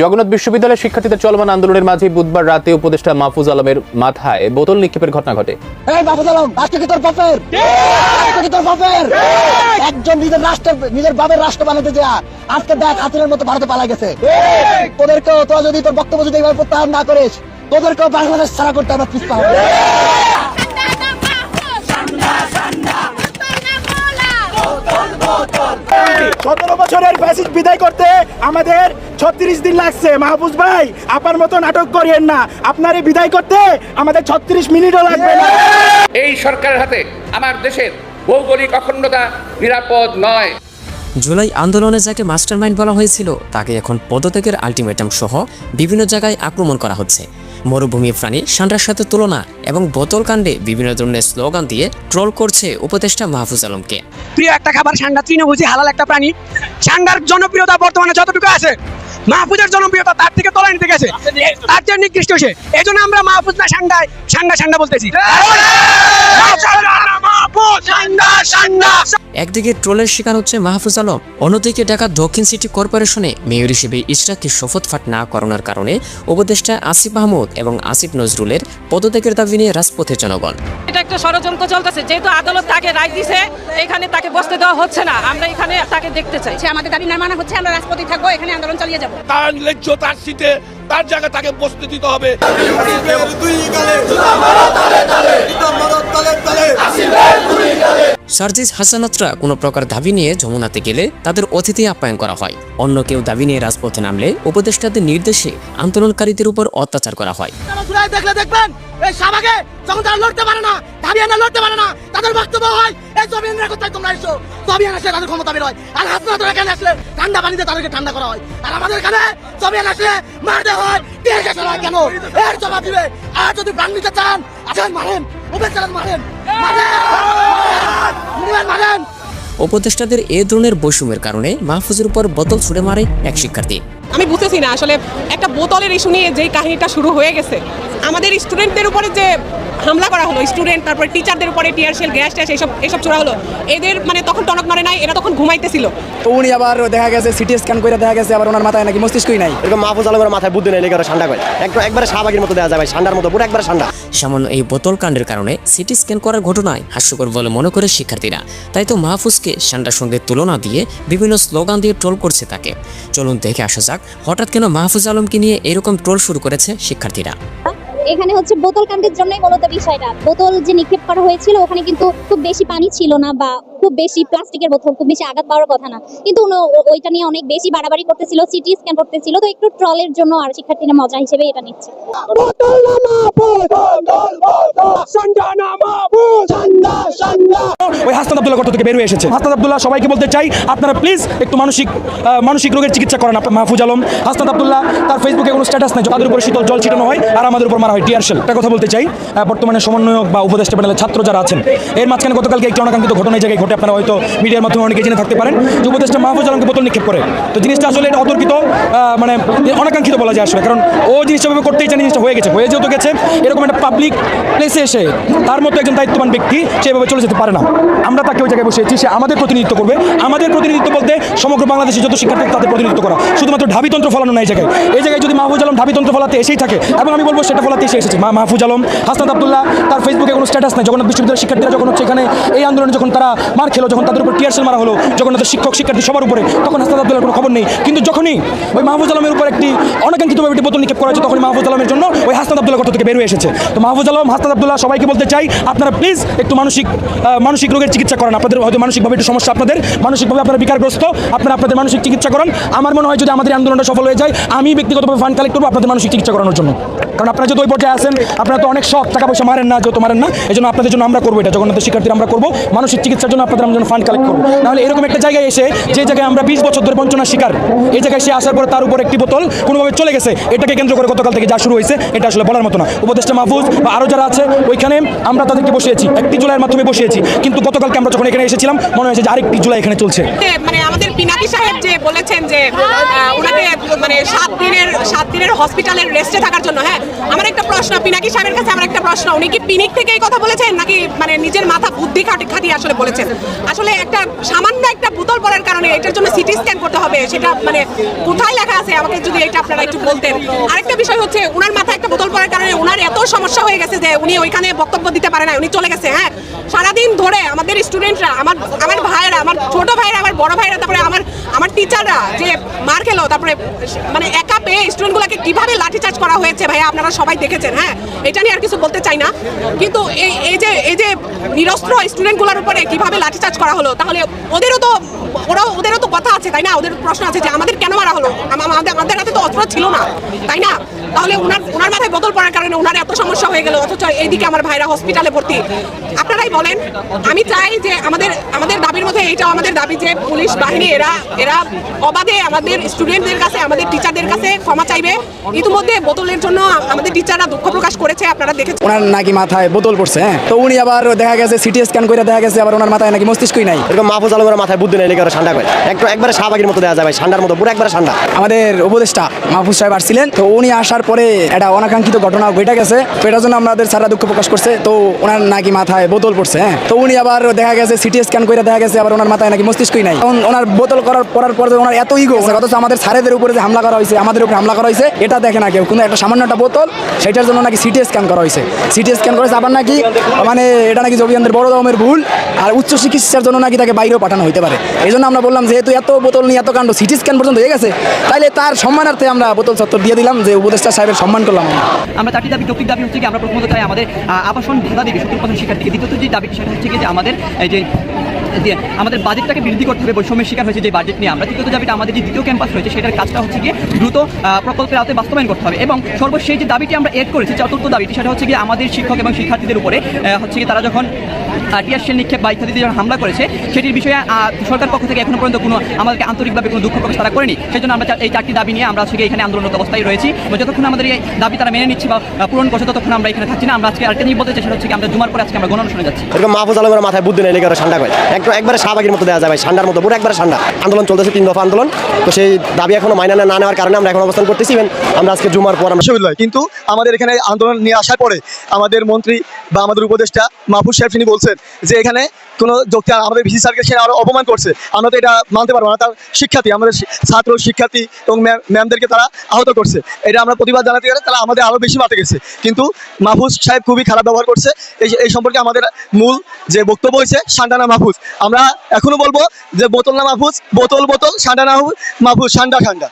জগন্নাথ বিশ্ববিদ্যালয়ের শিক্ষার্থীদের চলমান আন্দোলনের মাঝে বুধবার রাতে উপদেষ্টা মাহফুজ আলমের মাথায় বোতল নিক্ষেপের ঘটনা ঘটে। একজন নিজের রাষ্ট্রের, নিজের বাপের রাষ্ট্র বানাতে যা, আজকে দেখ হাতিনের মতো ভারতে পালা গেছে। তোদেরকেও, তোরা যদি তোর বক্তব্য যদি এইভাবে প্রত্যাহার না করিস, তোদেরকেও বাংলাদেশ ছাড়া করতে হবে পিস্তা হবে। সতেরো বছরের ফ্যাসিস্ট বিদায় করতে আমাদের ছত্রিশ দিন লাগছে। মাহবুজ ভাই আপনার মতো নাটক করিয়েন না। আপনার এই বিদায় করতে আমাদের ছত্রিশ মিনিটও লাগবে না। এই সরকারের হাতে আমার দেশের ভৌগোলিক অখণ্ডতা নিরাপদ নয়। জুলাই আন্দোলনে যাকে মাস্টারমাইন্ড বলা হয়েছিল তাকে এখন পদত্যাগের আলটিমেটাম সহ বিভিন্ন জায়গায় আক্রমণ করা হচ্ছে। মরুভূমি প্রাণী সান্ডার সাথে তুলনা এবং বোতল কাণ্ডে বিভিন্ন ধরনের স্লোগান দিয়ে ট্রোল করছে উপদেষ্টা মাহফুজ আলমকে। প্রিয় একটা খাবার সান্ডা তৃণভোজী হালাল একটা প্রাণী। সান্ডার জনপ্রিয়তা বর্তমানে যতটুকু আছে মাহফুজের জনপ্রিয়তা তার থেকে তলায় নিতে গেছে। তার চেয়ে নিকৃষ্ট সে। এই জন্য আমরা মাহফুজ না সান্ডায় সান্ডা সান্ডা বলতেছি। একদিকে ট্রোলের শিকার হচ্ছে মাহফুজ আলম অন্যদিকে ঢাকা দক্ষিণ সিটি কর্পোরেশনে মেয়র হিসেবে ইশরাককে শপথ পাঠ না করানোর কারণে উপদেষ্টা আসিফ মাহমুদ এবং আসিফ নজরুলের পদত্যাগের দাবি নিয়ে রাজপথে জনগণ। এটা একটা ষড়যন্ত্র চলতেছে যেহেতু আদালত তাকে রায় দিছে এখানে তাকে বসতে দেওয়া হচ্ছে না। আমরা এখানে তাকে দেখতে চাই। হচ্ছে আমাদের দাবি না মানা হচ্ছে আমরা রাজপথে থাকব এখানে আন্দোলন চালিয়ে যাব। তার ন্যায্য তার সিটে তার জায়গায় তাকে বসতে দিতে হবে। সার্জিস হাসানাতরা কোনো প্রকার দাবি নিয়ে যমুনাতে গেলে তাদের অতিথি আপ্যায়ন করা হয়। অন্য কেউ দাবি নিয়ে রাজপথে নামলে উপদেষ্টাদের নির্দেশে আন্দোলনকারীদের উপর অত্যাচার করা হয়। দেখবেন তারা লড়তে পারে না লড়তে পারে না, তাদের হয় তাদের ক্ষমতা বের হয়। আসলে ঠান্ডা পানিতে তাদেরকে ঠান্ডা করা হয়। আমাদের এখানে হয়। কেন? এর জবাব দিবে। আর যদি প্রাণ নিতে চান আসেন মারেন চালান মারেন। মারেন! মারেন! উপদেষ্টাদের এ ধরনের বৈষম্যের কারণে মাহফুজের উপর বোতল ছুড়ে মারে এক শিক্ষার্থী। আমি বুঝতেছি না আসলে একটা বোতলের ইস্যু নিয়ে যে কাহিনীটা শুরু হয়ে গেছে আমাদের স্টুডেন্টদের উপরে যে হামলা করা হলো স্টুডেন্ট তারপরে টিচারদের উপরে টিয়ার শেল গ্যাস ট্যাস এসব এসব ছোড়া হলো। এদের মানে তখন টনক নড়ে নাই এরা তখন ঘুমাইতেছিল। তো উনি আবার দেখা গেছে সিটি স্ক্যান করে দেখা গেছে আবার ওনার মাথায় নাকি মস্তিষ্কই নাই। এরকম মাহফুজ আলমের মাথায় বুদ্ধি নেই লেগে ঠান্ডা করে একদম একবারে শাহবাগের মতো দেওয়া যায় ভাই ঠান্ডার মতো পুরো একবারে ঠান্ডা সামান্য এই বোতল কাণ্ডের কারণে সিটি স্ক্যান করার ঘটনায় হাস্যকর বলে মনে করে শিক্ষার্থীরা। তাই তো মাহফুজকে সান্ডার সঙ্গে তুলনা দিয়ে বিভিন্ন স্লোগান দিয়ে ট্রোল করছে তাকে। চলুন দেখে আসা যাক হঠাৎ কেন মাহফুজ আলমকে নিয়ে এরকম ট্রোল শুরু করেছে শিক্ষার্থীরা। এখানে হচ্ছে বোতল কাণ্ডের জন্যই মূলত বিষয়টা। বোতল যে নিক্ষেপ করা হয়েছিল, ওখানে কিন্তু খুব বেশি পানি ছিল না বা খুব বেশি প্লাস্টিকের বোতল খুব বেশি আঘাত পাওয়ার কথা না। কিন্তু ওইটা নিয়ে অনেক বেশি বাড়াবাড়ি করতেছিল সিটি স্ক্যান করতেছিল তো একটু ট্রলের জন্য আর শিক্ষার্থীরা মজা হিসেবে এটা নিচ্ছে। ওই হাসনাত আব্দুল্লাহ গর্ত থেকে বের এসেছে? হাসনাত আব্দুল্লাহ সবাইকে বলতে চাই আপনারা প্লিজ একটু মানসিক আহ, মানসিক রোগের চিকিৎসা করেন আপনার মাহফুজ আলম। হাসনাত আব্দুল্লাহ তার ফেসবুকে কোনো স্ট্যাটাস নেই তাদের উপর শীতল জল ছিটানো হয় আর আমাদের উপর মারা হয় টিয়ার একটা কথা বলতে চাই বর্তমানে সমন্বয়ক বা উপদেষ্টা প্যানেলের ছাত্র যারা আছেন এর মাঝখানে গতকালকে একটি অনাকাঙ্ক্ষিত ঘটনা এই জায়গায় ঘটে আপনারা হয়তো মিডিয়ার মাধ্যমে অনেকে জেনে থাকতে পারেন যে উপদেষ্টা মাহফুজ আলমকে বোতল নিক্ষেপ করে। তো জিনিসটা আসলে এটা অতর্কিত মানে অনাকাঙ্ক্ষিত বলা যায় আসলে। কারণ ও জিনিসটা করতেই চান জিনিসটা হয়ে গেছে। হয়ে যেহেতু গেছে, এরকম একটা পাবলিক প্লেসে এসে তার মতো একজন দায়িত্ববান ব্যক্তি সেভাবে চলে যেতে পারে না। আমরা তাকে ওই জায়গায় বসেছি সে আমাদের প্রতিনিধিত্ব করবে। আমাদের প্রতিনিধিত্ব বলতে সমগ্র বাংলাদেশে যত শিক্ষার্থী তাদের প্রতিনিধিত্ব করা। শুধুমাত্র ঢাবিতন্ত্র ফলানো না এই জায়গায়। এই জায়গায় যদি মাহফুজ আলম ঢাবিতন্ত্র ফলাতে এসেই থাকে, এবং আমি বলব সেটা ফলাতে এসে এসেছে। মাহফুজ আলম, হাসনাত আব্দুল্লাহ, তার ফেসবুকে কোনো স্ট্যাটাস নেই। জগন্নাথ বিশ্ববিদ্যালয়ের শিক্ষার্থীরা যখন হচ্ছে এখানে এই আন্দোলনে যখন তারা মার খেলো যখন তাদের উপর টিয়ারসেল মারা হলো জগন্নাথের শিক্ষক, শিক্ষার্থী সবার উপরে, তখন হাসনাত আব্দুল্লাহর কোনো খবর নেই। কিন্তু যখনই ওই মাহফুজ আলমের উপর একটি অনাকাঙ্ক্ষিতভাবে একটি বোতল নিক্ষেপ করা হয়েছে তখন মাহফুজ আলমের জন্য ওই হাসনাত আব্দুল্লাহ গর্ত থেকে বেরিয়ে এসেছে। তো মাহফুজ আলম, হাসনাত আব্দুল্লাহ, সবাইকে বলতে চাই, আপনারা প্লিজ একটু মানসিক মানসিক রোগের চিকিৎসা করেন। আপনাদের হয়তো মানসিকভাবে একটু সমস্যা আপনাদের, মানসিকভাবে আপনারা বিকারগ্রস্ত, আপনারা আপনাদের মানসিক চিকিৎসা করেন। আমার মনে হয় যদি আমাদের আন্দোলনটা সফল হয়ে যায়, আমি ব্যক্তিগতভাবে ফান্ড কালেক্ট করব আপনাদের মানসিক চিকিৎসা করানোর জন্য। কারণ আপনারা যেহেতু ওই পর্যায়ে আছেন, আপনারা তো অনেক শখ টাকা পয়সা মারেন না, যেহেতু মারেন না এই জন্য আপনাদের জন্য আমরা করব এটা। জগন্নাথের শিক্ষার্থীরা আমরা করব। মানসিক চিকিৎসার জন্য আপনাদের আমরা ফান্ড কালেক্ট করব। নাহলে এরকম একটা জায়গায় এসে যে জায়গায় আমরা বিশ বছর ধরে বঞ্চনার শিকার, এই জায়গায় সে আসার পরে তার উপর একটি বোতল কোনোভাবে চলে গেছে, এটাকে কেন্দ্র করে গতকাল থেকে যা শুরু হয়েছে, এটা আসলে বলার মতো না। উপদেষ্টা মাহফুজ বা আরও যারা আছে, ওইখানে আমরা তাদেরকে বসিয়েছি, একটি জুলাইয়ের মাধ্যমে বসিয়েছি। কিন্তু গতকালকে আমরা যখন এখানে এসেছিলাম, মনে হয়েছে যে আরেকটি জুলাই এখানে চলছে। মানে আমাদের সাহেব যে বলেছেন যে ওনাকে মানে সাত দিনের সাত দিনের হসপিটালের রেস্টে থাকার জন্য হ্যাঁ? আমার একটা প্রশ্ন, পিনাকি সাহেবের কাছে আমার একটা প্রশ্ন। উনি কি পিনিক থেকে এই কথা বলেছেন? নাকি মানে নিজের মাথা বুদ্ধি খাটি খাটিয়ে আসলে বলেছেন? আসলে একটা সামান্য একটা বোতল পড়ার কারণে এটার জন্য সিটি স্ক্যান করতে হবে, সেটা মানে কোথায় লেখা আছে, আমাকে যদি এটা আপনারা একটু বলতেন। আরেকটা বিষয় হচ্ছে ওনার মাথায় একটা বোতল পড়ার কারণে ওনার এত সমস্যা হয়ে গেছে যে উনি ওইখানে বক্তব্য দিতে পারে না উনি চলে গেছে হ্যাঁ? সারাদিন ধরে আমাদের স্টুডেন্টরা আমার আমার ভাইয়েরা, আমার ছোট ভাইয়েরা, আমার বড় ভাইরা তারপরে আমার আমার টিচাররা যে মার খেলো, তারপরে মানে একা পেয়ে স্টুডেন্টগুলোকে কীভাবে লাঠিচার্জ করা হয়েছে ভাইয়া আপনারা সবাই দেখেছেন হ্যাঁ? এটা নিয়ে আর কিছু বলতে চাই না। কিন্তু এই এই যে, এই নিরস্ত্র স্টুডেন্টগুলোর উপরে কীভাবে লাঠিচার্জ করা হলো? তাহলে ওদেরও তো, ওরাও, ওদেরও তো কথা আছে, তাই না? ওদের প্রশ্ন আছে যে আমাদের কেন মারা হলো? আমাদের আমাদের হাতে তো অস্ত্র ছিল না, তাই না? তাহলে ওনার ওনার মাথায় বদল পড়ার কারণে ওনার এত সমস্যা হয়ে গেল, অথচ এইদিকে আমার ভাইরা হসপিটালে ভর্তি। আপনারাই বলেন, আমি চাই যে আমাদের আমাদের দাবির মধ্যে এইটাও আমাদের দাবি যে পুলিশ বাহিনী, এরা এরা অবাধে আমাদের স্টুডেন্টদের কাছে, আমাদের টিচারদের কাছে ক্ষমা চাইবে। ইতিমধ্যে বোতলের জন্য আমাদের টিচাররা দুঃখ প্রকাশ করেছে, আপনারা দেখেছেন। ওনার নাকি মাথায় বোতল পড়ছে হ্যাঁ? তো উনি আবার দেখা গেছে সিটি স্ক্যান করে দেখা গেছে আবার ওনার মাথায় নাকি মস্তিষ্কই নাই। এরকম মাহফুজ আলমের মাথায় বুদ্ধি নেই লেগে ওরা ঠান্ডা করে একটু একবারে শাহবাগের মতো দেওয়া যায় ভাই ঠান্ডার মতো পুরো একবারে ঠান্ডা। আমাদের উপদেষ্টা মাহফুজ সাহেব আসছিলেন তো উনি আসার পরে একটা অনাকাঙ্ক্ষিত ঘটনা ঘটে গেছে তো এটার জন্য আমাদের সারা দুঃখ প্রকাশ করছে তো ওনার নাকি মাথায় বোতল পড়ছে হ্যাঁ? তো উনি আবার দেখা গেছে সিটি স্ক্যান করে দেখা গেছে আবার ওনার মাথায় নাকি মস্তিষ্কই নাই। তখন ওনার বোতল করার পরার পরে ওনার এত ইগো অথচ আমাদের স্যারেদের উপরে যে হামলা করা হয়েছে আমাদের উপরে হামলা করা হয়েছে এটা দেখে না কেউ। কিন্তু একটা সামান্য একটা বোতল সেটার জন্য নাকি সিটি স্ক্যান করা হয়েছে। সিটি স্ক্যান করেছে আবার নাকি মানে এটা নাকি জবিয়ানদের বড় রকমের ভুল, আর উচ্চ চিকিৎসার জন্য নাকি তাকে বাইরেও পাঠানো হতে পারে এই জন্য আমরা বললাম, যেহেতু এত বোতল নিয়ে এত কাণ্ড, সিটি স্ক্যান পর্যন্ত হয়ে গেছে, তাইলে তার সম্মানার্থে আমরা বোতল চত্বর দিয়ে দিলাম যে উপদেষ্টা সাহেবের সম্মান করলাম আমরা। চারটি দাবি, যৌক্তিক দাবি হচ্ছে কি, আমরা প্রথমত চাই আমাদের আবাসন সত্তর পার্সেন্ট শিক্ষার্থীকে দ্বিতীয়ত যে দাবি, সেটা হচ্ছে কি যে আমাদের, এই যে যে আমাদের বাজেটটাকে বৃদ্ধি করতে হবে, বৈষম্যের শিকার হয়েছে যে বাজেট নিয়ে। আমরা তৃতীয়ত দাবিটা আমাদের যে দ্বিতীয় ক্যাম্পাস রয়েছে, সেটার কাজটা হচ্ছে গিয়ে দ্রুত প্রকল্পের আওতায় বাস্তবায়ন করতে হবে। এবং সর্বশেষ যে দাবিটি আমরা এড করেছি, চতুর্থ দাবিটি, সেটা হচ্ছে গিয়ে আমাদের শিক্ষক এবং শিক্ষার্থীদের উপরে হচ্ছে গিয়ে তারা যখন টিয়ারশেল নিক্ষেপ বা ইত্যাদিতে যখন হামলা করেছে, সেটির বিষয়ে সরকার পক্ষ থেকে এখনও পর্যন্ত কোনো আমাদেরকে আন্তরিকভাবে কোনো দুঃখ প্রকাশ তারা করেনি। সেই জন্য আমরা এই চারটি দাবি নিয়ে আমরা আজকে এখানে আন্দোলনরত অবস্থায় রয়েছি। যতক্ষণ আমাদের এই দাবি তারা মেনে নিচ্ছে বা পূরণ করছে, ততক্ষণ আমরা এখানে থাকছি না। আমরা আজকে আরেকটা জিনিস বলতে চাই, সেটা হচ্ছে আমরা জুমার পরে আজকে আমরা গণঅনুষ্ঠানে যাচ্ছি। মাহফুজ আলমের মাথায় বুদ্ধি নেই ঠান্ডা করে। একটু একবারে শাহবাগের মতো দেওয়া যায় ভাই, ঠান্ডার মতো, পুরো একবারে ঠান্ডা। আন্দোলন চলতেছে, তিন দফা আন্দোলন। তো সেই দাবি এখনও মাইনা না নেওয়ার কারণে আমরা এখন অবস্থান করতেছি ইভেন আমরা আজকে জুমার পর আমরা বিশ্ববিদ্যালয় কিন্তু আমাদের এখানে আন্দোলন নিয়ে আসার পরে আমাদের মন্ত্রী বা আমাদের উপদেষ্টা মাহফুজ সাহেব তিনি বলছেন যে এখানে কোনো যুক্তি আমাদের ভিসি স্যারকে সে আরও অপমান করছে। আমরা তো এটা মানতে পারব না। তার শিক্ষার্থী, আমাদের ছাত্র, শিক্ষার্থী এবং ম্যাম- ম্যামদেরকে তারা আহত করছে। এটা আমরা প্রতিবাদ জানাতে গেলে তারা আমাদের আরও বেশি মাঠে গেছে। কিন্তু মাহফুজ সাহেব খুবই খারাপ ব্যবহার করছে। এই এই সম্পর্কে আমাদের মূল যে বক্তব্য হয়েছে, সান্ডানা মাহফুজ। আমরা এখনও বলব যে বোতল না মাহফুজ, বোতল বোতল, সান্ডানা মাহফুজ মাহফুজ, সান্ডা সান্ডা।